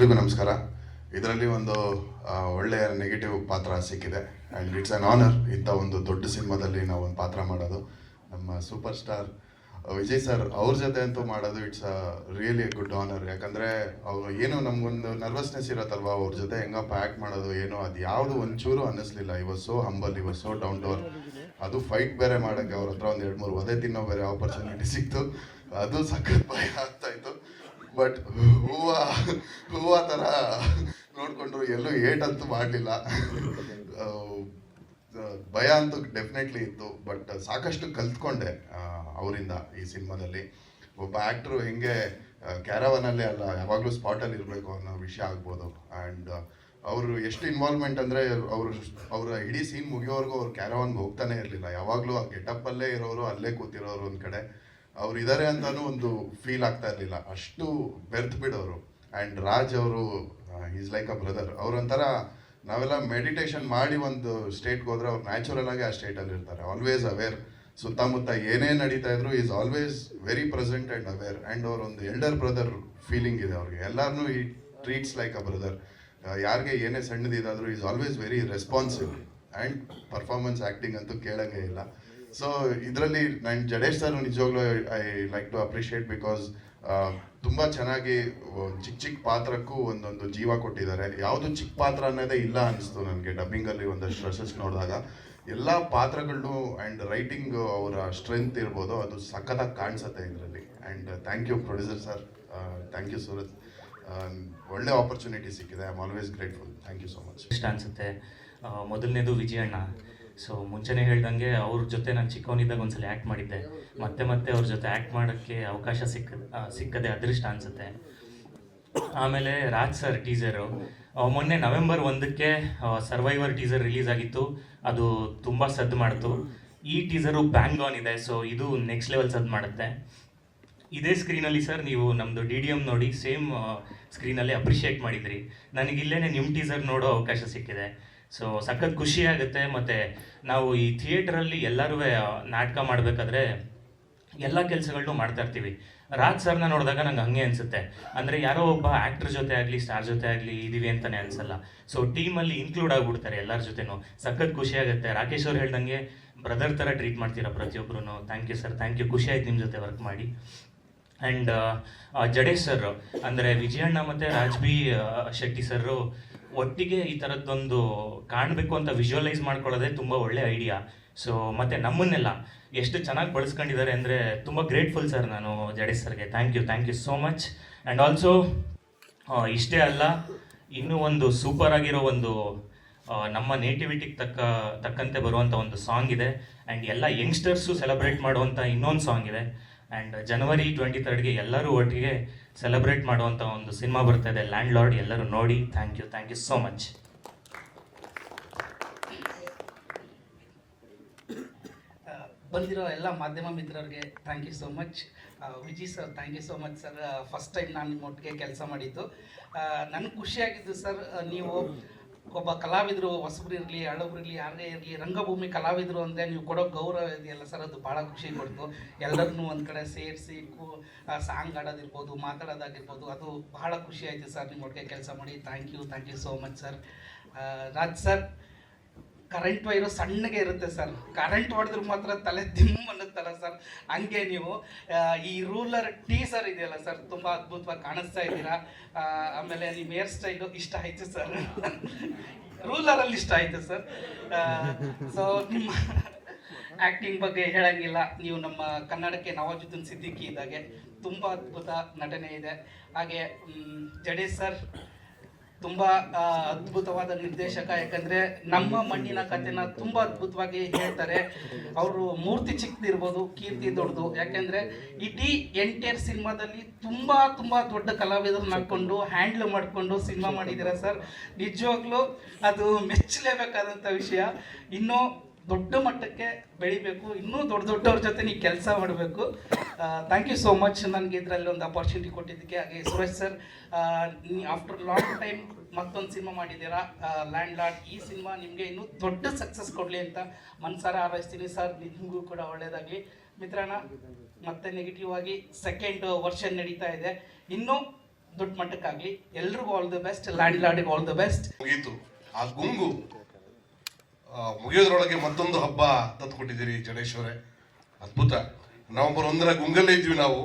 ಎಲ್ರಿಗೂ ನಮಸ್ಕಾರ. ಇದರಲ್ಲಿ ಒಂದು ಒಳ್ಳೆಯ ನೆಗೆಟಿವ್ ಪಾತ್ರ ಸಿಕ್ಕಿದೆ. ಆ್ಯಂಡ್ ಇಟ್ಸ್ ಆನ್ ಆನರ್ ಇಂಥ ಒಂದು ದೊಡ್ಡ ಸಿನಿಮಾದಲ್ಲಿ ನಾವು ಒಂದು ಪಾತ್ರ ಮಾಡೋದು. ನಮ್ಮ ಸೂಪರ್ ಸ್ಟಾರ್ ವಿಜಯ್ ಸರ್ ಅವ್ರ ಜೊತೆ ಅಂತೂ ಮಾಡೋದು it's a really good honour ಯಾಕಂದರೆ ಅವರು ಏನು ನಮಗೊಂದು ನರ್ವಸ್ನೆಸ್ ಇರತ್ತಲ್ವ, ಅವ್ರ ಜೊತೆ ಹೆಂಗಪ್ಪ ಆ್ಯಕ್ಟ್ ಮಾಡೋದು, ಏನು, ಅದು ಯಾವುದು ಒಂಚೂರು ಅನ್ನಿಸ್ಲಿಲ್ಲ. Was so humble was so down to ಅದು ಫೈಟ್ ಬೇರೆ ಮಾಡೋಕ್ಕೆ ಅವ್ರ ಹತ್ರ ಒಂದು ಎರಡು ಮೂರು ಒದೆ ತಿನ್ನೋ ಬೇರೆ ಆಪರ್ಚುನಿಟಿ ಸಿಕ್ತು. ಅದು ಸಖತ್ ಭಯ. ಬಟ್ ಹೂವ ಹೂವ ಥರ ನೋಡಿಕೊಂಡ್ರು ಎಲ್ಲೂ ಏಟಂತೂ ಮಾಡಲಿಲ್ಲ. ಭಯ ಅಂತೂ ಡೆಫಿನೆಟ್ಲಿ ಇತ್ತು. ಬಟ್ ಸಾಕಷ್ಟು ಕಲ್ತ್ಕೊಂಡೆ ಅವರಿಂದ ಈ ಸಿನಿಮಾದಲ್ಲಿ. ಒಬ್ಬ ಆ್ಯಕ್ಟ್ರು ಹೆಂಗೆ ಕ್ಯಾರವನಲ್ಲಿ ಅಲ್ಲ ಯಾವಾಗಲೂ ಸ್ಪಾಟಲ್ಲಿ ಇರಬೇಕು ಅನ್ನೋ ವಿಷಯ ಆಗ್ಬೋದು. ಆ್ಯಂಡ್ ಅವರು ಎಷ್ಟು ಇನ್ವಾಲ್ವ್ಮೆಂಟ್ ಅಂದರೆ ಅವರು ಅವರ ಇಡೀ ಸೀನ್ ಮುಗಿಯೋವರೆಗೂ ಅವ್ರು ಕ್ಯಾರವನ್ಗೆ ಹೋಗ್ತಾನೆ ಇರಲಿಲ್ಲ. ಯಾವಾಗಲೂ ಆ ಗೆಟಪ್ಪಲ್ಲೇ ಇರೋರು ಅಲ್ಲೇ ಕೂತಿರೋರು ಒಂದು ಕಡೆ. ಅವ್ರು ಇದ್ದಾರೆ ಅಂತಾನು ಒಂದು ಫೀಲ್ ಆಗ್ತಾ ಇರಲಿಲ್ಲ. ಅಷ್ಟು ಬೆರ್ತ್ ಬಿಡೋರು. ಆ್ಯಂಡ್ ರಾಜ್ ಅವರು ಈಸ್ ಲೈಕ್ ಅ ಬ್ರದರ್ ಅವ್ರೊಂಥರ ನಾವೆಲ್ಲ ಮೆಡಿಟೇಷನ್ ಮಾಡಿ ಒಂದು ಸ್ಟೇಟ್ಗೆ ಹೋದ್ರೆ ಅವ್ರು ನ್ಯಾಚುರಲ್ ಆಗಿ ಆ ಸ್ಟೇಟಲ್ಲಿ ಇರ್ತಾರೆ. ಆಲ್ವೇಸ್ ಅವೇರ್ ಸುತ್ತಮುತ್ತ ಏನೇ ನಡೀತಾ ಇದ್ರು is always very present and aware and ಅವ್ರ ಒಂದು ಎಲ್ಡರ್ ಬ್ರದರ್ ಫೀಲಿಂಗ್ ಇದೆ ಅವ್ರಿಗೆ. ಎಲ್ಲರನ್ನೂ ಈ ಟ್ರೀಟ್ಸ್ ಲೈಕ್ ಅ ಬ್ರದರ್ ಯಾರಿಗೆ ಏನೇ ಸಣ್ಣದಿದಾದರೂ is always very responsive and performance acting ಅಂತೂ ಕೇಳಂಗೆ ಇಲ್ಲ. ಸೊ ಇದರಲ್ಲಿ ನಾನು ಜಡೇಶ್ ಸರ್ ನಿಜವಾಗ್ಲೂ I like to appreciate because ತುಂಬ ಚೆನ್ನಾಗಿ ಚಿಕ್ಕ ಚಿಕ್ಕ ಪಾತ್ರಕ್ಕೂ ಒಂದೊಂದು ಜೀವ ಕೊಟ್ಟಿದ್ದಾರೆ. ಯಾವುದು ಚಿಕ್ಕ ಪಾತ್ರ ಅನ್ನೋದೇ ಇಲ್ಲ ಅನಿಸ್ತು ನನಗೆ ಡಬ್ಬಿಂಗಲ್ಲಿ ಒಂದಷ್ಟು ಸ್ಟ್ರೆಸಸ್ ನೋಡಿದಾಗ. ಎಲ್ಲ ಪಾತ್ರಗಳನ್ನು ಆ್ಯಂಡ್ ರೈಟಿಂಗ್ ಅವರ ಸ್ಟ್ರೆಂತ್ ಇರ್ಬೋದು, ಅದು ಸಖತ್ತಾಗಿ ಕಾಣಿಸುತ್ತೆ ಇದರಲ್ಲಿ. And thank you producer sir thank you Surath ಒಳ್ಳೆ ಆಪರ್ಚುನಿಟಿ ಸಿಕ್ಕಿದೆ. I am always grateful thank you so much ಇಷ್ಟ ಅನಿಸುತ್ತೆ. ಮೊದಲನೇದು ವಿಜಯಣ್ಣ. ಸೊ ಮುಂಚೆನೇ ಹೇಳ್ದಂಗೆ ಅವ್ರ ಜೊತೆ ನಾನು ಚಿಕ್ಕವನಿದ್ದಾಗ ಒಂದ್ಸಲ ಆ್ಯಕ್ಟ್ ಮಾಡಿದ್ದೆ. ಮತ್ತೆ ಮತ್ತೆ ಅವ್ರ ಜೊತೆ ಆ್ಯಕ್ಟ್ ಮಾಡೋಕ್ಕೆ ಅವಕಾಶ ಸಿಕ್ಕ ಸಿಕ್ಕದೆ ಅದೃಷ್ಟ ಅನಿಸುತ್ತೆ. ಆಮೇಲೆ ರಾಜ್ ಸರ್ ಟೀಸರು ಮೊನ್ನೆ ನವೆಂಬರ್ ಒಂದಕ್ಕೆ ಸರ್ವೈವರ್ ಟೀಸರ್ ರಿಲೀಸ್ ಆಗಿತ್ತು. ಅದು ತುಂಬ ಸದ್ದು ಮಾಡ್ತು. ಈ ಟೀಸರು ಬ್ಯಾಂಗ್ ಆನ್ ಇದೆ. ಸೊ ಇದು ನೆಕ್ಸ್ಟ್ ಲೆವೆಲ್ ಸದ್ದು ಮಾಡುತ್ತೆ. ಇದೇ ಸ್ಕ್ರೀನಲ್ಲಿ ಸರ್ ನೀವು ನಮ್ಮದು ಡಿ ಡಿ ಎಂ ನೋಡಿ ಸೇಮ್ ಸ್ಕ್ರೀನಲ್ಲಿ ಅಪ್ರಿಷಿಯೇಟ್ ಮಾಡಿದ್ರಿ. ನನಗಿಲ್ಲೇ ನಿಮ್ಮ ಟೀಸರ್ ನೋಡೋ ಅವಕಾಶ ಸಿಕ್ಕಿದೆ. ಸೊ ಸಖತ್ ಖುಷಿ ಆಗುತ್ತೆ. ಮತ್ತು ನಾವು ಈ ಥಿಯೇಟ್ರಲ್ಲಿ ಎಲ್ಲರೂ ನಾಟಕ ಮಾಡಬೇಕಾದ್ರೆ ಎಲ್ಲ ಕೆಲಸಗಳನ್ನೂ ಮಾಡ್ತಾ ಇರ್ತೀವಿ. ರಾಜ್ ಸರ್ನ ನೋಡಿದಾಗ ನಂಗೆ ಹಂಗೆ ಅನಿಸುತ್ತೆ. ಅಂದರೆ ಯಾರೋ ಒಬ್ಬ ಆ್ಯಕ್ಟ್ರ್ ಜೊತೆ ಆಗಲಿ, ಸ್ಟಾರ್ ಜೊತೆ ಆಗಲಿ ಇದೀವಿ ಅಂತಲೇ ಅನಿಸಲ್ಲ. ಸೊ ಟೀಮಲ್ಲಿ ಇನ್ಕ್ಲೂಡ್ ಆಗಿಬಿಡ್ತಾರೆ ಎಲ್ಲರ ಜೊತೆನೂ. ಸಖತ್ ಖುಷಿ ಆಗುತ್ತೆ. ರಾಕೇಶ್ ಅವ್ರು ಹೇಳ್ದಂಗೆ ಬ್ರದರ್ ಥರ ಟ್ರೀಟ್ ಮಾಡ್ತೀರಾ ಪ್ರತಿಯೊಬ್ಬರು thank you sir thank you ಖುಷಿ ಆಯ್ತು ನಿಮ್ಮ ಜೊತೆ ವರ್ಕ್ ಮಾಡಿ. ಆ್ಯಂಡ್ ಜಡೇಶ್ ಸರ್ ಅಂದರೆ ವಿಜಯಣ್ಣ ಮತ್ತು ರಾಜ್ ಬಿ ಶೆಟ್ಟಿ ಸರ್ ಒಟ್ಟಿಗೆ ಈ ಥರದ್ದೊಂದು ಕಾಣಬೇಕು ಅಂತ ವಿಜುವಲೈಸ್ ಮಾಡ್ಕೊಳ್ಳೋದೇ ತುಂಬ ಒಳ್ಳೆ ಐಡಿಯಾ ಸೊ ಮತ್ತು ನಮ್ಮನ್ನೆಲ್ಲ ಎಷ್ಟು ಚೆನ್ನಾಗಿ ಬಳಸ್ಕೊಂಡಿದ್ದಾರೆ ಅಂದರೆ ತುಂಬ ಗ್ರೇಟ್ಫುಲ್ ಸರ್ ನಾನು, ಜಡೇಶ್ ಸರ್ಗೆ. Thank you thank you so much and also ಇಷ್ಟೇ ಅಲ್ಲ, ಇನ್ನೂ ಒಂದು ಸೂಪರ್ ಆಗಿರೋ ಒಂದು ನಮ್ಮ ನೇಟಿವಿಟಿಗೆ ತಕ್ಕ, ತಕ್ಕಂತೆ ಬರುವಂಥ ಒಂದು ಸಾಂಗ್ ಇದೆ. ಆ್ಯಂಡ್ ಎಲ್ಲ ಯಂಗ್ಸ್ಟರ್ಸು ಸೆಲೆಬ್ರೇಟ್ ಮಾಡುವಂಥ ಇನ್ನೊಂದು ಸಾಂಗ್ ಇದೆ. ಆ್ಯಂಡ್ ಜನವರಿ ಟ್ವೆಂಟಿ ಥರ್ಡ್ಗೆ ಎಲ್ಲರೂ ಒಟ್ಟಿಗೆ ಸೆಲೆಬ್ರೇಟ್ ಮಾಡುವಂಥ ಒಂದು ಸಿನಿಮಾ ಬರ್ತಾ ಇದೆ ಲ್ಯಾಂಡ್ ಲಾರ್ಡ್ ಎಲ್ಲರೂ ನೋಡಿ thank you thank you so much ಬಂದಿರೋ ಎಲ್ಲ ಮಾಧ್ಯಮ ಮಿತ್ರರಿಗೆ thank you so much Viji sir thank you so much sir first time ನಾನು ನಿಮ್ಮ ಒಟ್ಟಿಗೆ ಕೆಲಸ ಮಾಡಿದ್ದು. ನನಗೆ ಖುಷಿಯಾಗಿದ್ದು ಸರ್ ನೀವು ಒಬ್ಬ ಕಲಾವಿದರು ಹೊಸಬ್ರು ಇರಲಿ, ಹಳಬ್ರು ಇರಲಿ ಯಾರೇ ಇರಲಿ, ರಂಗಭೂಮಿ ಕಲಾವಿದರು ಅಂದರೆ ನೀವು ಕೊಡೋ ಗೌರವ ಇದೆಯಲ್ಲ ಸರ್? ಅದು ಭಾಳ ಖುಷಿ ಕೊಡ್ತು. ಎಲ್ಲರನ್ನೂ ಒಂದು ಕಡೆ ಸೇರಿಸಿ ಕೂ ಸಾಂಗ್ ಆಡೋದಿರ್ಬೋದು ಮಾತಾಡೋದಾಗಿರ್ಬೋದು, ಅದು ಬಹಳ ಖುಷಿ ಆಯಿತು ಸರ್. ನಿಮ್ಮ ಒಟ್ಟಿಗೆ ಕೆಲಸ ಮಾಡಿ. Thank you thank you so much sir Raj sir current wire ಸಣ್ಣಗೆ ಇರುತ್ತೆ ಸರ್. ಕರೆಂಟ್ ಹೊಡೆದ್ರೆ ಮಾತ್ರ ತಲೆ ದಿಮ್ ಅನ್ನುತ್ತಲ್ಲ ಸರ್. ಹಂಗೆ ನೀವು ಈ ರೂಲರ್ ಟೀ ಸರ್ ಇದೆಯಲ್ಲ ಸರ್, ತುಂಬ ಅದ್ಭುತವಾಗಿ ಕಾಣಿಸ್ತಾ ಇದ್ದೀರಾ. ಆಮೇಲೆ ನಿಮ್ಮ ಹೇರ್ ಸ್ಟೈಲು ಇಷ್ಟ ಆಯ್ತು ಸರ್. ರೂಲರಲ್ಲಿ ಇಷ್ಟ ಆಯ್ತು ಸರ್. ಸೊ ನಿಮ್ಮ ಆ್ಯಕ್ಟಿಂಗ್ ಬಗ್ಗೆ ಹೇಳಂಗಿಲ್ಲ. ನೀವು ನಮ್ಮ ಕನ್ನಡಕ್ಕೆ ನವಾಜುದ್ದೀನ್ ಸಿದ್ದಿಕ್ಕಿ ಇದ್ದಾಗೆ ತುಂಬ ಅದ್ಭುತ ನಟನೆ ಇದೆ. ಹಾಗೆ ಜಡೇಶ್ ಸರ್ ತುಂಬ ಅದ್ಭುತವಾದ ನಿರ್ದೇಶಕ. ಯಾಕಂದ್ರೆ ನಮ್ಮ ಮಣ್ಣಿನ ಕಥೆನ ತುಂಬ ಅದ್ಭುತವಾಗಿ ಹೇಳ್ತಾರೆ. ಅವರು ಮೂರ್ತಿ ಚಿಕ್ಕದಿರ್ಬೋದು ಕೀರ್ತಿ ದೊಡ್ಡದು. ಯಾಕಂದ್ರೆ ಇಡೀ ಎಂಟೈರ್ ಸಿನಿಮಾದಲ್ಲಿ ತುಂಬ ತುಂಬ ದೊಡ್ಡ ಕಲಾವಿದರನ್ನ ಹಾಕೊಂಡು ಹ್ಯಾಂಡ್ಲ್ ಮಾಡಿಕೊಂಡು ಸಿನಿಮಾ ಮಾಡಿದ್ದೀರಾ ಸರ್? ನಿಜವಾಗ್ಲೂ ಅದು ಮೆಚ್ಚಲೇಬೇಕಾದಂಥ ವಿಷಯ. ಇನ್ನೂ ದೊಡ್ಡ ಮಟ್ಟಕ್ಕೆ ಬೆಳಿಬೇಕು. ಇನ್ನೂ ದೊಡ್ಡ ದೊಡ್ಡವ್ರ ಜೊತೆ ನೀವು ಕೆಲಸ ಮಾಡಬೇಕು. ಥ್ಯಾಂಕ್ ಯು ಸೋ ಮಚ್ ನನಗೆ ಇದರಲ್ಲಿ ಒಂದು ಅಪಾರ್ಚುನಿಟಿ ಕೊಟ್ಟಿದ್ದಕ್ಕೆ. ಹಾಗೆ Suresh sir after long time ಮತ್ತೊಂದು ಸಿನಿಮಾ ಮಾಡಿದ್ದೀರಾ? ಲ್ಯಾಂಡ್ ಲಾರ್ಡ್ ಈ ಸಿನಿಮಾ ನಿಮಗೆ ಇನ್ನೂ ದೊಡ್ಡ ಸಕ್ಸಸ್ ಕೊಡಲಿ ಅಂತ ಮನ್ಸಾರ ಹಾರೈಸ್ತೀನಿ ಸರ್ ನಿಮಗೂ ಕೂಡ ಒಳ್ಳೆಯದಾಗಲಿ ಮಿತ್ರಣ್ಣ ಮತ್ತೆ ನೆಗೆಟಿವ್ ಆಗಿ ಸೆಕೆಂಡ್ ವರ್ಷನ್ ನಡೀತಾ ಇದೆ. ಇನ್ನೂ ದೊಡ್ಡ ಮಟ್ಟಕ್ಕಾಗಲಿ. ಎಲ್ರಿಗೂ ಆಲ್ ದ ಬೆಸ್ಟ್ ಲ್ಯಾಂಡ್ ಲಾಡಿಗೆ ಆಲ್ ದ ಬೆಸ್ಟ್ ಆ ಗುಂಗು. ಮುಗಿಯೋದ್ರೊಳಗೆ ಮತ್ತೊಂದು ಹಬ್ಬ ತಂದುಕೊಟ್ಟಿದ್ದೀರಿ ಜಡೇಶ್ವರೇ ಅದ್ಭುತ. ನವೆಂಬರ್ ಒಂದರ ಗುಂಗಲ್ಲೇ ಇದ್ವಿ ನಾವು.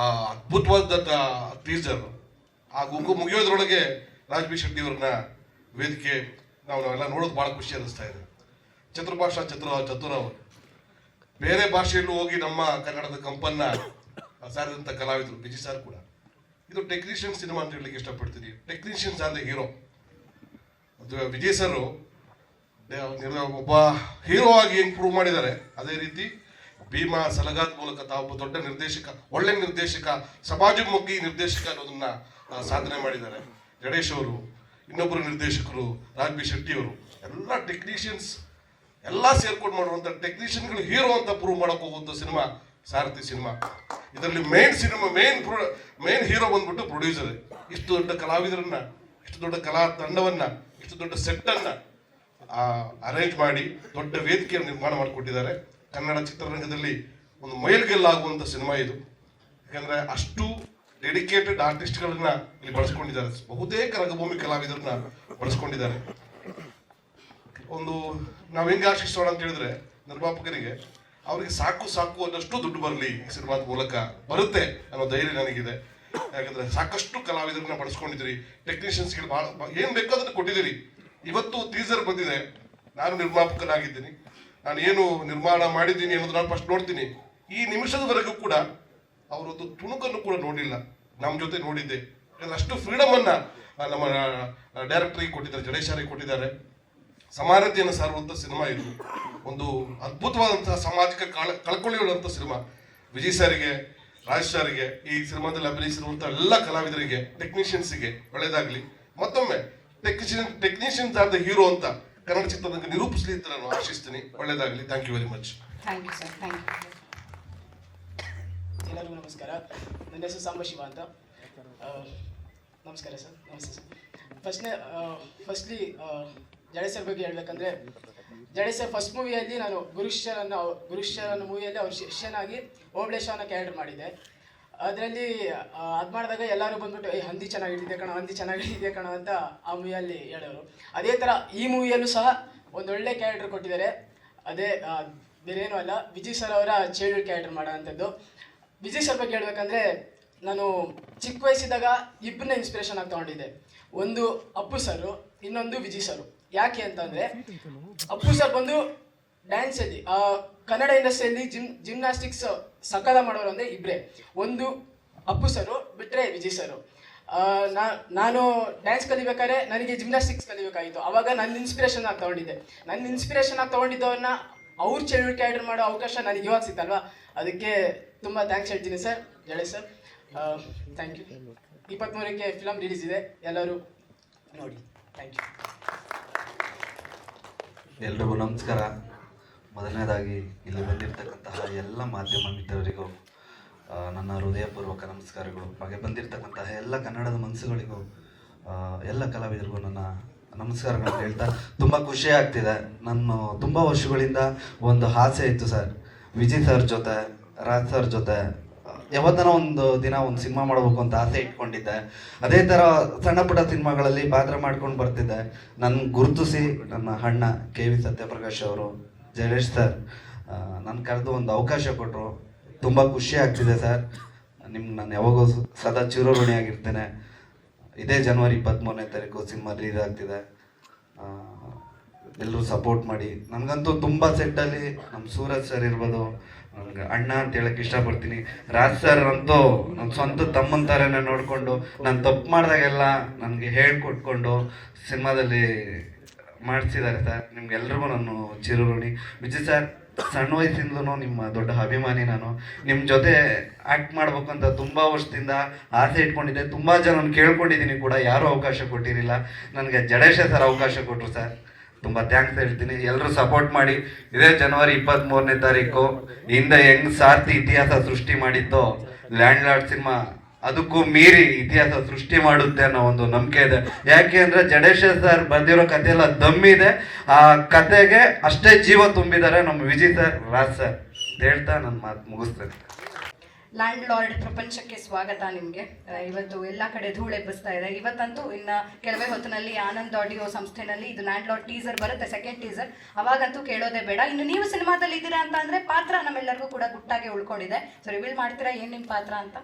ಆ ಅದ್ಭುತವಾದ ಟೀಸರ್ ಆ ಗುಂಗು ಮುಗಿಯೋದ್ರೊಳಗೆ ರಾಜ್ಬಿ ಶೆಟ್ಟಿ ಅವ್ರನ್ನ ವೇದಿಕೆ ನಾವು ನಾವೆಲ್ಲ ನೋಡೋದು ಭಾಳ ಖುಷಿ ಅನ್ನಿಸ್ತಾ ಇದೆ. ಚತುರ್ಭಾಷಾ ಚತುರ ಚತುರ ಅವರು. ಬೇರೆ ಭಾಷೆಯಲ್ಲೂ ಹೋಗಿ ನಮ್ಮ ಕನ್ನಡದ ಕಂಪನ್ನ ಸಾರಿದಂಥ ಕಲಾವಿದರು, ಬಿಜಿ ಸಾರ್ ಕೂಡ. ಇದು ಟೆಕ್ನಿಷಿಯನ್ ಸಿನಿಮಾ ಅಂತ ಹೇಳಲಿಕ್ಕೆ ಇಷ್ಟಪಡ್ತೀನಿ. ಟೆಕ್ನಿಷಿಯನ್ಸ್ ಆದ ಹೀರೋ ಅದು ವಿಜಯ್ ಸರ್ ಒಬ್ಬ ಹೀರೋ ಆಗಿ ಹೆಂಗ್ ಪ್ರೂವ್ ಮಾಡಿದ್ದಾರೆ. ಅದೇ ರೀತಿ ಭೀಮಾ ಸಲಗಾದ್ ಮೂಲಕ ತಾವು ದೊಡ್ಡ ನಿರ್ದೇಶಕ, ಒಳ್ಳೆ ನಿರ್ದೇಶಕ ಸಮಾಜಮುಖಿ ನಿರ್ದೇಶಕ ಅನ್ನೋದನ್ನ ಸಾಧನೆ ಮಾಡಿದ್ದಾರೆ. ಗಣೇಶ್ ಅವರು, ಇನ್ನೊಬ್ಬರು ನಿರ್ದೇಶಕರು, ರಾಜ್ಬಿ ಶೆಟ್ಟಿ ಅವರು, ಎಲ್ಲ ಟೆಕ್ನಿಷಿಯನ್ಸ್ ಎಲ್ಲ ಸೇರ್ಕೊಂಡು ಮಾಡುವಂತ ಟೆಕ್ನಿಷಿಯನ್ಗಳು ಹೀರೋ ಅಂತ ಪ್ರೂವ್ ಮಾಡಕ್ ಹೋಗುವಂತ ಸಿನಿಮಾ, ಸಾರಥಿ ಸಿನಿಮಾ. ಇದರಲ್ಲಿ main cinema main main hero ಬಂದ್ಬಿಟ್ಟು ಪ್ರೊಡ್ಯೂಸರ್ ಇಷ್ಟು ದೊಡ್ಡ ಕಲಾವಿದರನ್ನ, ಇಷ್ಟು ದೊಡ್ಡ ಕಲಾ ತಂಡವನ್ನ, ಇಷ್ಟು ದೊಡ್ಡ ಸೆಟ್ ಅನ್ನ ಅರೇಂಜ್ ಮಾಡಿ ದೊಡ್ಡ ವೇದಿಕೆಯನ್ನು ನಿರ್ಮಾಣ ಮಾಡಿಕೊಟ್ಟಿದ್ದಾರೆ. ಕನ್ನಡ ಚಿತ್ರರಂಗದಲ್ಲಿ ಒಂದು ಮೈಲ್ಗಲ್ಲಾಗುವಂಥ ಸಿನಿಮಾ ಇದು. ಯಾಕಂದರೆ ಅಷ್ಟು ಡೆಡಿಕೇಟೆಡ್ ಆರ್ಟಿಸ್ಟ್ಗಳನ್ನ ಇಲ್ಲಿ ಬಳಸ್ಕೊಂಡಿದ್ದಾರೆ. ಬಹುತೇಕ ರಂಗಭೂಮಿ ಕಲಾವಿದರನ್ನ ಬಳಸ್ಕೊಂಡಿದ್ದಾರೆ. ಒಂದು ನಾವು ಹೆಂಗೆ ಆಶಿಸೋಣ ಅಂತ ಹೇಳಿದ್ರೆ ನಿರ್ಮಾಪಕರಿಗೆ ಅವರಿಗೆ ಸಾಕು ಸಾಕು ಅನ್ನಷ್ಟು ದುಡ್ಡು ಬರಲಿ ಈ ಸಿನಿಮಾದ ಮೂಲಕ ಬರುತ್ತೆ ಅನ್ನೋ ಧೈರ್ಯ ನನಗಿದೆ. ಯಾಕಂದ್ರೆ ಸಾಕಷ್ಟು ಕಲಾವಿದರನ್ನ ಬಳಸ್ಕೊಂಡಿದ್ರಿ ಟೆಕ್ನಿಷಿಯನ್ಸ್ಗಳು ಏನು ಏನ್ ಬೇಕೋ ಅದನ್ನ ಕೊಟ್ಟಿದ್ದೀರಿ. ಇವತ್ತು ಟೀಸರ್ ಬಂದಿದೆ. ನಾನು ನಿರ್ಮಾಪಕನಾಗಿದ್ದೀನಿ. ನಾನು ಏನು ನಿರ್ಮಾಣ ಮಾಡಿದ್ದೀನಿ ಅನ್ನೋದು ನಾನು ಫಸ್ಟ್ ನೋಡ್ತೀನಿ. ಈ ನಿಮಿಷದವರೆಗೂ ಕೂಡ ಅವರೊಂದು ತುಣುಕನ್ನು ಕೂಡ ನೋಡಿಲ್ಲ. ನಮ್ಮ ಜೊತೆ ನೋಡಿದ್ದೆ. ಅಷ್ಟು ಫ್ರೀಡಮ್ ಅನ್ನ ನಮ್ಮ ಡೈರೆಕ್ಟರಿಗೆ ಕೊಟ್ಟಿದ್ದಾರೆ ಜಡೇಶಾರಿಗೆ ಕೊಟ್ಟಿದ್ದಾರೆ. ಸಮಾನತೆಯನ್ನು ಸಾರುವಂತ ಸಿನಿಮಾ ಇದು. ಒಂದು ಅದ್ಭುತವಾದಂತಹ ಸಾಮಾಜಿಕ ಕಳ ಕಳ್ಕೊಳ್ಳಿರುವಂಥ ಸಿನಿಮಾ ವಿಜಯ್ ಸಾರಿಗೆ, ರಾಜ್ ಸಾರಿಗೆ ಈ ಸಿನಿಮಾದಲ್ಲಿ ಅಭಿನಯಿಸಿರುವಂತಹ ಎಲ್ಲ ಕಲಾವಿದರಿಗೆ ಟೆಕ್ನಿಷಿಯನ್ಸಿಗೆ ಒಳ್ಳೇದಾಗ್ಲಿ. ಮತ್ತೊಮ್ಮೆ technician technicians are the hero ಅಂತ ಕನ್ನಡ ಚಿತ್ರರಂಗ ನಿರೂಪಿಸಲಿ ಅಂತ ನಾನು ಆಶಿಸ್ತೀನಿ. ಒಳ್ಳೇದಾಗಲಿ. Thank you very much thank you sir thank you ಎಲ್ಲರಿಗೂ ನಮಸ್ಕಾರ. ನನ್ನ ಹೆಸರು ಸಾಂಬ ಶಿವ ಅಂತ. ನಮಸ್ಕಾರ ಸರ್ ನಮಸ್ತೆ ಸರ್ ಫಸ್ಟ್ನೇ ಫಸ್ಟ್ಲಿ ಜಡೇಶ್ ಸರ್ ಬಗ್ಗೆ ಹೇಳ್ಬೇಕಂದ್ರೆ ಜಡೇಶ್ ಸರ್ ಫಸ್ಟ್ ಮೂವಿಯಲ್ಲಿ ನಾನು ಗುರುಶ್ಚರ್ ಅನ್ನೋ ಗುರುಶ್ಚರ್ ಮೂವಿಯಲ್ಲಿ ಅವ್ರ ಶಿಷ್ಯನಾಗಿ ಓಬಳೇಶ್ವರನ ಕ್ಯಾರೆಕ್ಟರ್ ಮಾಡಿದ್ದೆ. ಅದರಲ್ಲಿ ಅದು ಮಾಡಿದಾಗ ಎಲ್ಲರೂ ಬಂದ್ಬಿಟ್ಟು ಏ ಹಂದಿ ಚೆನ್ನಾಗಿ ಹಿಡಿದೆ ಕಣ, ಹಂದಿ ಚೆನ್ನಾಗಿ ಹಿಡಿದೆ ಕಣ ಅಂತ ಆ ಮೂವಿಯಲ್ಲಿ ಹೇಳೋರು. ಅದೇ ಥರ ಈ ಮೂವಿಯಲ್ಲೂ ಸಹ ಒಂದೊಳ್ಳೆ ಕ್ಯಾರೆಕ್ಟರ್ ಕೊಟ್ಟಿದ್ದಾರೆ. ಅದೇ ಬೇರೇನೂ ಅಲ್ಲ, ವಿಜಯ್ ಸರ್ ಅವರ ಚೇಳು ಕ್ಯಾರೆಕ್ಟರ್ ಮಾಡೋ ಅಂಥದ್ದು ವಿಜಯ್ ಸರ್ ಬಗ್ಗೆ ಹೇಳ್ಬೇಕಂದ್ರೆ, ನಾನು ಚಿಕ್ಕ ವಯಸ್ಸಿದ್ದಾಗ ಇಬ್ಬರನ್ನ ಇನ್ಸ್ಪಿರೇಷನ್ ಆಗಿ ತಗೊಂಡಿದ್ದೆ. ಒಂದು ಅಪ್ಪು ಸರು ಇನ್ನೊಂದು ವಿಜಯ್ ಸರು ಯಾಕೆ ಅಂತಂದ್ರೆ, ಅಪ್ಪು ಸರ್ ಬಂದು ಡ್ಯಾನ್ಸ್ ಅಲ್ಲಿ ಕನ್ನಡ ಇಂಡಸ್ಟ್ರಿಯಲ್ಲಿ ಜಿಮ್ ಜಿಮ್ನಾಸ್ಟಿಕ್ಸ್ ಸಕಾಲ ಮಾಡೋರು ಅಂದ್ರೆ ಇಬ್ಬರೇ ಒಂದು ಅಪ್ಪು ಸರು, ಬಿಟ್ರೆ ವಿಜಯ್ ಸರು. ನಾನು ಡ್ಯಾನ್ಸ್ ಕಲಿಬೇಕಾದ್ರೆ ನನಗೆ ಜಿಮ್ನಾಸ್ಟಿಕ್ಸ್ ಕಲಿಬೇಕಾಯಿತು ಅವಾಗ ನನ್ನ ಇನ್ಸ್ಪಿರೇಷನ್ ಆಗಿ ತಗೊಂಡಿದ್ದೆ. ನನ್ನ ಇನ್ಸ್ಪಿರೇಷನ್ ಆಗಿ ತಗೊಂಡಿದ್ದವ್ರನ್ನ ಅವ್ರ ಚೈಲ್ಡ್ಹುಡ್ ಕ್ಯಾಡರ್ ಮಾಡೋ ಅವಕಾಶ ನನಗೆ ಇವಾಗ ಸಿಕ್ತಲ್ವಾ ಅದಕ್ಕೆ ತುಂಬ ಥ್ಯಾಂಕ್ಸ್ ಹೇಳ್ತೀನಿ ಸರ್ ಹೇಳಿ ಸರ್. ಥ್ಯಾಂಕ್ ಯು ಇಪ್ಪತ್ತ್ಮೂರಕ್ಕೆ ಫಿಲಮ್ ರಿಲೀಸ್ ಇದೆ. ಎಲ್ಲರೂ ನೋಡಿ. ಥ್ಯಾಂಕ್ ಯು ಎಲ್ರಿಗೂ ನಮಸ್ಕಾರ. ಮೊದಲನೇದಾಗಿ ಇಲ್ಲಿ ಬಂದಿರತಕ್ಕಂತಹ ಎಲ್ಲ ಮಾಧ್ಯಮ ಮಿತ್ರರಿಗೂ ನನ್ನ ಹೃದಯಪೂರ್ವಕ ನಮಸ್ಕಾರಗಳು. ಹಾಗೆ ಬಂದಿರತಕ್ಕಂತಹ ಎಲ್ಲ ಕನ್ನಡದ ಮನಸ್ಸುಗಳಿಗೂ ಎಲ್ಲ ಕಲಾವಿದರಿಗೂ ನನ್ನ ನಮಸ್ಕಾರಗಳನ್ನು ಹೇಳ್ತಾ ತುಂಬ ಖುಷಿ ಆಗ್ತಿದೆ. ನಾನು ತುಂಬ ವರ್ಷಗಳಿಂದ ಒಂದು ಆಸೆ ಇತ್ತು ಸರ್. ವಿಜಯ್ ಸರ್ ಜೊತೆ, ರಾಜ್ ಸರ್ ಜೊತೆ ಯಾವತ್ತನ ಒಂದು ದಿನ ಒಂದು ಸಿನಿಮಾ ಮಾಡಬೇಕು ಅಂತ ಆಸೆ ಇಟ್ಕೊಂಡಿದ್ದೆ. ಅದೇ ಥರ ಸಣ್ಣ ಪುಟ್ಟ ಸಿನಿಮಾಗಳಲ್ಲಿ ಪಾತ್ರ ಮಾಡ್ಕೊಂಡು ಬರ್ತಿದ್ದೆ. ನನ್ನ ಗುರುತಿಸಿ ನನ್ನ ಅಣ್ಣ ಕೆ ವಿ ಸತ್ಯಪ್ರಕಾಶ್ ಅವರು ಜಯೇಶ್ ಸರ್ ನನ್ನ ಕರೆದು ಒಂದು ಅವಕಾಶ ಕೊಟ್ಟರು ತುಂಬ ಖುಷಿ ಆಗ್ತಿದೆ ಸರ್. ನಿಮ್ಗೆ ನಾನು ಯಾವಾಗೂ ಸದಾ ಚಿರಋಣಿಯಾಗಿರ್ತೇನೆ ಇದೇ ಜನವರಿ ಇಪ್ಪತ್ತ್ಮೂರನೇ ತಾರೀಕು ಸಿನಿಮಾ ರಿಲೀಸ್ ಆಗ್ತಿದೆ. ಎಲ್ಲರೂ ಸಪೋರ್ಟ್ ಮಾಡಿ. ನನಗಂತೂ ತುಂಬ ಸೆಟ್ಟಲ್ಲಿ ನಮ್ಮ ಸೂರಜ್ ಸರ್ ಇರ್ಬೋದು, ನನಗೆ ಅಣ್ಣ ಅಂತ ಹೇಳಕ್ಕೆ ಇಷ್ಟಪಡ್ತೀನಿ. ರಾಜ್ ಸರ್ ಅಂತೂ ನನ್ನ ಸ್ವಂತ ತಮ್ಮನ ಥರನೇ ನೋಡಿಕೊಂಡು, ನಾನು ತಪ್ಪು ಮಾಡಿದಾಗೆಲ್ಲ ನನಗೆ ಹೇಳ್ಕೊಟ್ಕೊಂಡು ಸಿನಿಮಾದಲ್ಲಿ ಮಾಡಿಸಿದ್ದಾರೆ ಸರ್. ನಿಮ್ಗೆಲ್ರಿಗೂ ನಾನು ಚಿರಋಣಿ. ವಿಜಯ್ ಸರ್, ಸಣ್ಣ ವಯಸ್ಸಿಂದಲೂ ನಿಮ್ಮ ದೊಡ್ಡ ಅಭಿಮಾನಿ ನಾನು. ನಿಮ್ಮ ಜೊತೆ ಆ್ಯಕ್ಟ್ ಅಂತ ತುಂಬ ವರ್ಷದಿಂದ ಆಸೆ ಇಟ್ಕೊಂಡಿದ್ದೆ. ತುಂಬ ಜನ ಕೇಳ್ಕೊಂಡಿದ್ದೀನಿ ಕೂಡ. ಯಾರೂ ಅವಕಾಶ ಕೊಟ್ಟಿರಲಿಲ್ಲ. ನನಗೆ ಜಡೇಶ ಸರ್ ಅವಕಾಶ ಕೊಟ್ಟರು ಸರ್. ತುಂಬ ಥ್ಯಾಂಕ್ಸ್ ಹೇಳ್ತೀನಿ. ಎಲ್ಲರೂ ಸಪೋರ್ಟ್ ಮಾಡಿ. ಇದೇ ಜನವರಿ ಇಪ್ಪತ್ತ್ಮೂರನೇ ತಾರೀಕು. ಹಿಂದೆ ಹೆಂಗ್ ಸಾರ್ಥಿ ಇತಿಹಾಸ ಸೃಷ್ಟಿ ಮಾಡಿದ್ದೋ ಲ್ಯಾಂಡ್ ಲಾರ್ಡ್ ಸಿನಿಮಾ ಅದಕ್ಕೂ ಮೀರಿ ಇತಿಹಾಸ ಸೃಷ್ಟಿ ಮಾಡುತ್ತೆ ಅನ್ನೋ ಒಂದು ನಂಬಿಕೆ ಇದೆ. ಯಾಕೆ ಅಂದರೆ ಜಡೇಶ ಸರ್ ಬಂದಿರೋ ಕಥೆ ಎಲ್ಲ ದಮ್ಮಿದೆ ಆ ಕತೆಗೆ ಅಷ್ಟೇ ಜೀವ ತುಂಬಿದ್ದಾರೆ ನಮ್ಮ ವಿಜಯ್ ಸರ್, ರಾಜ್ ಸರ್. ಹೇಳ್ತಾ ನನ್ನ ಮಾತು ಮುಗಿಸ್ತೇನೆ. ಲ್ಯಾಂಡ್ ಲಾರ್ಡ್ ಪ್ರಪಂಚಕ್ಕೆ ಸ್ವಾಗತ ನಿಮಗೆ. ಇವತ್ತು ಎಲ್ಲ ಕಡೆ ಧೂಳು ಎಬ್ಬಿಸ್ತಾ ಇದೆ. ಇವತ್ತಂತೂ ಇನ್ನು ಕೆಲವೇ ಹೊತ್ತಿನಲ್ಲಿ ಆನಂದ್ ಆಡಿಯೋ ಸಂಸ್ಥೆನಲ್ಲಿ ಇದು ಲ್ಯಾಂಡ್ ಲಾರ್ಡ್ ಟೀಸರ್ ಬರುತ್ತೆ ಸೆಕೆಂಡ್ ಟೀಸರ್ ಅವಾಗಂತೂ ಕೇಳೋದೇ ಬೇಡ. ಇನ್ನು ನೀವು ಸಿನಿಮಾದಲ್ಲಿ ಇದ್ದೀರಾ ಅಂತ ಅಂದರೆ ಪಾತ್ರ ನಮ್ಮೆಲ್ಲರಿಗೂ ಕೂಡ ಗುಟ್ಟಾಗಿ ಉಳ್ಕೊಂಡಿದೆ. ಸೊ ರಿವೀಲ್ ಮಾಡ್ತೀರಾ? ಏನು ನಿಮ್ಮ ಪಾತ್ರ ಅಂತ?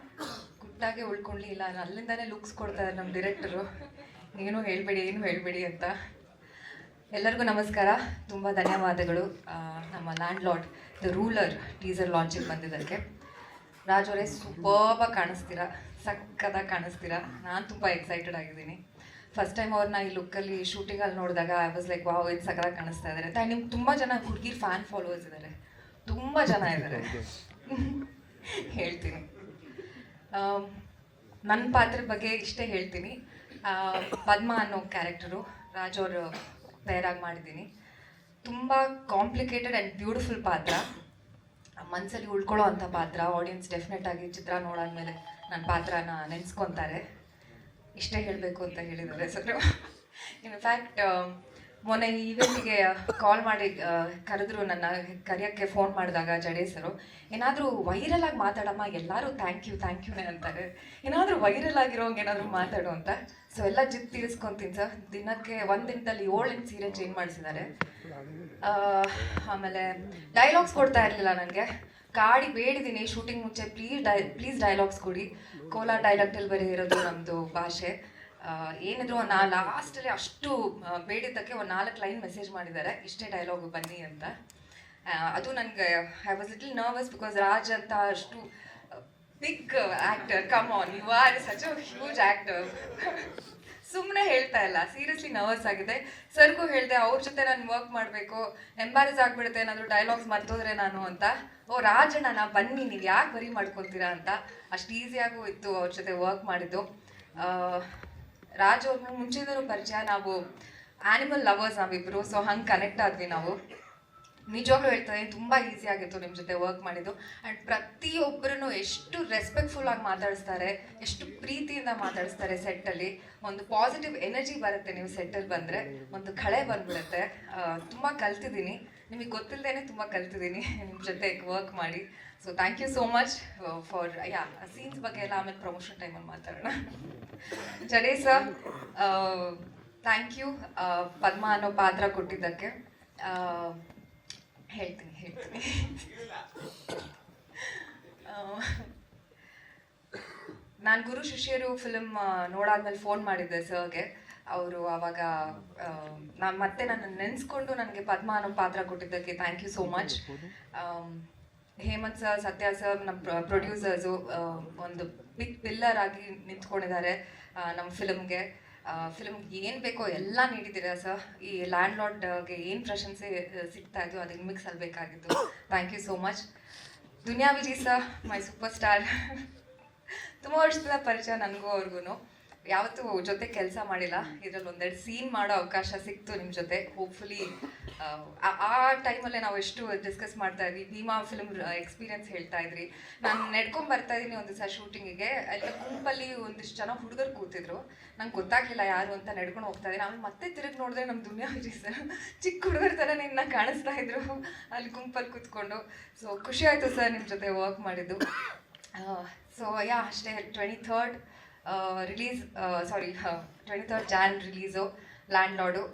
ಗುಟ್ಟಾಗೆ ಉಳ್ಕೊಳ್ಳಿ ಇಲ್ಲ ಅಲ್ಲಿಂದಾನೇ ಲುಕ್ಸ್ ಕೊಡ್ತಾರೆ ನಮ್ಮ ಡಿರೆಕ್ಟರು ಏನು ಹೇಳಬೇಡಿ ಏನು ಹೇಳಬೇಡಿ ಅಂತ. ಎಲ್ಲರಿಗೂ ನಮಸ್ಕಾರ. ತುಂಬ ಧನ್ಯವಾದಗಳು. ನಮ್ಮ land lord the ruler teaser ಲಾಂಚಿಗೆ ಬಂದಿದ್ದಕ್ಕೆ. ರಾಜವರೇ ಅವರೇ ಸೂಪರ್ಬಾಗಿ ಕಾಣಿಸ್ತೀರಾ? ಸಕ್ಕತ್ತಾಗಿ ಕಾಣಿಸ್ತೀರಾ? ನಾನು ತುಂಬ ಎಕ್ಸೈಟೆಡ್ ಆಗಿದ್ದೀನಿ. ಫಸ್ಟ್ ಟೈಮ್ ಅವ್ರನ್ನ ಈ ಲುಕ್ಕಲ್ಲಿ ಶೂಟಿಂಗಲ್ಲಿ ನೋಡಿದಾಗ ಐ ವಾಸ್ ಲೈಕ್ ವಾವ್ ಇದು ಸಕ್ಕತ್ತಾಗಿ ಕಾಣಿಸ್ತಾ ಇದ್ದಾರೆ ಆ್ಯಂಡ್ ನಿಮ್ಗೆ ತುಂಬ ಜನ ಹುಡುಗಿರ್ ಫ್ಯಾನ್ ಫಾಲೋವರ್ಸ್ ಇದ್ದಾರೆ ತುಂಬ ಜನ ಇದ್ದಾರೆ ಹೇಳ್ತೀನಿ. ನನ್ನ ಪಾತ್ರದ ಬಗ್ಗೆ ಇಷ್ಟೇ ಹೇಳ್ತೀನಿ. ಪದ್ಮ ಅನ್ನೋ ಕ್ಯಾರೆಕ್ಟರು, ರಾಜ್ ಅವರು ಪೇರಾಗಿ ಮಾಡಿದ್ದೀನಿ. ತುಂಬ ಕಾಂಪ್ಲಿಕೇಟೆಡ್ ಆ್ಯಂಡ್ ಬ್ಯೂಟಿಫುಲ್ ಪಾತ್ರ. ಮನಸ್ಸಲ್ಲಿ ಉಳ್ಕೊಳ್ಳೋ ಅಂಥ ಪಾತ್ರ ಆಡಿಯನ್ಸ್ ಡೆಫಿನೆಟ್ ಆಗಿ ಚಿತ್ರ ನೋಡಾದ್ಮೇಲೆ ನನ್ನ ಪಾತ್ರನ ನೆನೆಸ್ಕೊತಾರೆ. ಇಷ್ಟೇ ಹೇಳಬೇಕು ಅಂತ ಹೇಳಿದ್ದಾರೆ. ಸರ್ ಇನ್ಫ್ಯಾಕ್ಟ್ ಮೊನ್ನೆ ಈವೆಂಟ್ಗೆ ಕಾಲ್ ಮಾಡಿ ಕರೆದ್ರು ನನ್ನ ಕರೆಯೋಕ್ಕೆ ಫೋನ್ ಮಾಡಿದಾಗ ಜಡೇಸರು ಏನಾದರೂ ವೈರಲ್ ಆಗಿ ಮಾತಾಡಮ್ಮ, ಎಲ್ಲರೂ ಥ್ಯಾಂಕ್ ಯು ಥ್ಯಾಂಕ್ ಯು ಅಂತಾರೆ. ಏನಾದರೂ ವೈರಲ್ ಆಗಿರೋಂಗೆ ಏನಾದರೂ ಮಾತಾಡು ಅಂತ. ಸೊ ಎಲ್ಲ ಜಿತ್ ತೀರಿಸ್ಕೊಂತೀನಿ ಸರ್. ದಿನಕ್ಕೆ ಒಂದು ದಿನದಲ್ಲಿ ಏಳು ಎಂಟು ಸೀರೆ ಚೇಂಜ್ ಮಾಡಿಸಿದ್ದಾರೆ. ಆಮೇಲೆ ಡೈಲಾಗ್ಸ್ ಕೊಡ್ತಾ ಇರಲಿಲ್ಲ ನನಗೆ. ಕಾಡಿ ಬೇಡಿದ್ದೀನಿ ಶೂಟಿಂಗ್ ಮುಂಚೆ. ಪ್ಲೀಸ್ ಡೈ ಪ್ಲೀಸ್ ಡೈಲಾಗ್ಸ್ ಕೊಡಿ. ಕೋಲಾರ ಡೈಲಾಗ್ಟಲ್ಲಿ ಬರೀ ಇರೋದು ನಮ್ಮದು ಭಾಷೆ. ಏನಿದ್ರು ನಾ ಲಾಸ್ಟಲ್ಲಿ ಅಷ್ಟು ಬೇಡಿದ್ದಕ್ಕೆ ಒಂದು ನಾಲ್ಕು ಲೈನ್ ಮೆಸೇಜ್ ಮಾಡಿದ್ದಾರೆ. ಇಷ್ಟೇ ಡೈಲಾಗ್ ಬನ್ನಿ ಅಂತ. ಅದು ನನಗೆ I was little nervous because Raj ಅಂತ ಅಷ್ಟು big actor come on you are such a huge actor ಸುಮ್ಮನೆ ಹೇಳ್ತಾ ಇಲ್ಲ. ಸೀರಿಯಸ್ಲಿ ನರ್ವಸ್ ಆಗಿದೆ. ಸರ್ಗೂ ಹೇಳಿದೆ, ಅವ್ರ ಜೊತೆ ನಾನು ವರ್ಕ್ ಮಾಡಬೇಕು. ಎಂಬಾರಸ್ ಆಗಿಬಿಡುತ್ತೆ. ಏನಾದರೂ ಡೈಲಾಗ್ಸ್ ಮರ್ತೋದ್ರೆ ನಾನು ಅಂತ. ಓ, ರಾಜಣ್ಣ ಬನ್ನಿ. ನೀವು ಯಾಕೆ ಬರಿ ಮಾಡ್ಕೊತೀರಾ ಅಂತ. ಅಷ್ಟು ಈಸಿಯಾಗೂ ಇತ್ತು ಅವ್ರ ಜೊತೆ ವರ್ಕ್ ಮಾಡಿದ್ದು. ರಾಜ್ ಅವ್ರನ್ನ ಮುಂಚೆದರೂ ಪರಿಚಯ ನಾವು ಆನಿಮಲ್ ಲವರ್ಸ್ ನಾವಿಬ್ರು ಸೊ ಹಂಗೆ ಕನೆಕ್ಟ್ ಆದ್ವಿ ನಾವು. ನಿಜವಾಗ್ಲೂ ಹೇಳ್ತಾರೆ ತುಂಬ ಈಸಿ ಆಗಿತ್ತು ನಿಮ್ಮ ಜೊತೆ ವರ್ಕ್ ಮಾಡಿದ್ದು. ಆ್ಯಂಡ್ ಪ್ರತಿಯೊಬ್ಬರನ್ನು ಎಷ್ಟು ರೆಸ್ಪೆಕ್ಟ್ಫುಲ್ ಆಗಿ ಮಾತಾಡಿಸ್ತಾರೆ, ಎಷ್ಟು ಪ್ರೀತಿಯಿಂದ ಮಾತಾಡಿಸ್ತಾರೆ ಸೆಟ್ಟಲ್ಲಿ ಒಂದು ಪಾಸಿಟಿವ್ ಎನರ್ಜಿ ಬರುತ್ತೆ ನೀವು ಸೆಟ್ಟಲ್ಲಿ ಬಂದರೆ, ಒಂದು ಕಳೆ ಬಂದ್ಬಿಡುತ್ತೆ. ತುಂಬ ಕಲ್ತಿದ್ದೀನಿ. ನಿಮಗೆ ಗೊತ್ತಿಲ್ಲದೇ ತುಂಬ ಕಲ್ತಿದ್ದೀನಿ ನಿಮ್ಮ ಜೊತೆ ವರ್ಕ್ ಮಾಡಿ. So thank you so much for ya scenes ಬಗ್ಗೆ ಎಲ್ಲ ಆಮೇಲೆ ಪ್ರಮೋಷನ್ ಟೈಮಲ್ಲಿ ಮಾತಾಡೋಣ. Jade sir thank you Padma ಅನ್ನೋ ಪಾತ್ರ ಕೊಟ್ಟಿದ್ದಕ್ಕೆ. ಹೇಳ್ತೀನಿ ಹೇಳ್ತೀನಿ. ನಾನು ಗುರು ಶಿಷ್ಯರು ಫಿಲ್ಮ್ ನೋಡಾದ್ಮೇಲೆ ಫೋನ್ ಮಾಡಿದ್ದೆ ಸರ್ಗೆ ಅವರು ಅವಾಗ ನಾನು ಮತ್ತೆ ನನ್ನ ನೆನೆಸ್ಕೊಂಡು ನನಗೆ ಪದ್ಮ ಅನ್ನೋ ಪಾತ್ರ ಕೊಟ್ಟಿದ್ದಕ್ಕೆ thank you so much Hemant sir, Satya sir ನಮ್ಮ ಪ್ರೊಡ್ಯೂಸರ್ಸು ಒಂದು ಬಿಗ್ ಪಿಲ್ಲರ್ ಆಗಿ ನಿಂತ್ಕೊಂಡಿದ್ದಾರೆ ನಮ್ಮ ಫಿಲಮ್ಗೆ ಫಿಲಮ್ಗೆ ಏನು ಬೇಕೋ ಎಲ್ಲ ನೀಡಿದ್ದೀರಾ ಸರ್? ಈ ಲ್ಯಾಂಡ್ ಲಾರ್ಡ್ಗೆ ಏನು ಪ್ರಶಂಸೆ ಸಿಗ್ತಾ ಇದ್ದು ಅದು ನಿಮಗೆ ಸಲ್ಬೇಕಾಗಿತ್ತು thank you so much Duniya Viji sir my superstar ತುಂಬ ವರ್ಷದ ಪರಿಚಯ ನನಗೂ ಅವ್ರಿಗೂ ಯಾವತ್ತೂ ಜೊತೆ ಕೆಲಸ ಮಾಡಿಲ್ಲ. ಇದ್ರಲ್ಲಿ ಒಂದೆರಡು ಸೀನ್ ಮಾಡೋ ಅವಕಾಶ ಸಿಕ್ತು ನಿಮ್ಮ ಜೊತೆ. ಹೋಪ್ಫುಲಿ ಆ ಟೈಮಲ್ಲೇ ನಾವು ಎಷ್ಟು ಡಿಸ್ಕಸ್ ಮಾಡ್ತಾ ಇದ್ವಿ. ಭೀಮಾ ಫಿಲ್ಮ್ ಎಕ್ಸ್ಪೀರಿಯನ್ಸ್ ಹೇಳ್ತಾ ಇದ್ರಿ. ನಾನು ನಡ್ಕೊಂಡ್ ಬರ್ತಾ ಇದ್ದೀನಿ ಒಂದು ದಿವಸ ಶೂಟಿಂಗಿಗೆ ಅಲ್ಲಿ ಗುಂಪಲ್ಲಿ ಒಂದಿಷ್ಟು ಜನ ಹುಡುಗರು ಕೂತಿದ್ರು. ನಂಗೆ ಗೊತ್ತಾಗ್ಲಿಲ್ಲ ಯಾರು ಅಂತ ನಡ್ಕೊಂಡು ಹೋಗ್ತಾ ಇದ್ದೀನಿ. ಆಮೇಲೆ ಮತ್ತೆ ತಿರುಗಿ ನೋಡಿದ್ರೆ ನಮ್ಮ ದುನಿಯಾ ವಿಜಯ್ ಸರ್ ಚಿಕ್ಕ ಹುಡುಗರ ಥರ ನಿನ್ನ ಕಾಣಿಸ್ತಾ ಇದ್ರು. ಅಲ್ಲಿ ಗುಂಪಲ್ಲಿ ಕೂತ್ಕೊಂಡು. ಸೊ ಖುಷಿ ಆಯಿತು ಸರ್ ನಿಮ್ಮ ಜೊತೆ ವರ್ಕ್ ಮಾಡಿದ್ದು. ಸೊ ಯಾ ಅಷ್ಟೇ. Twenty third release sorry twenty third Jan release landlord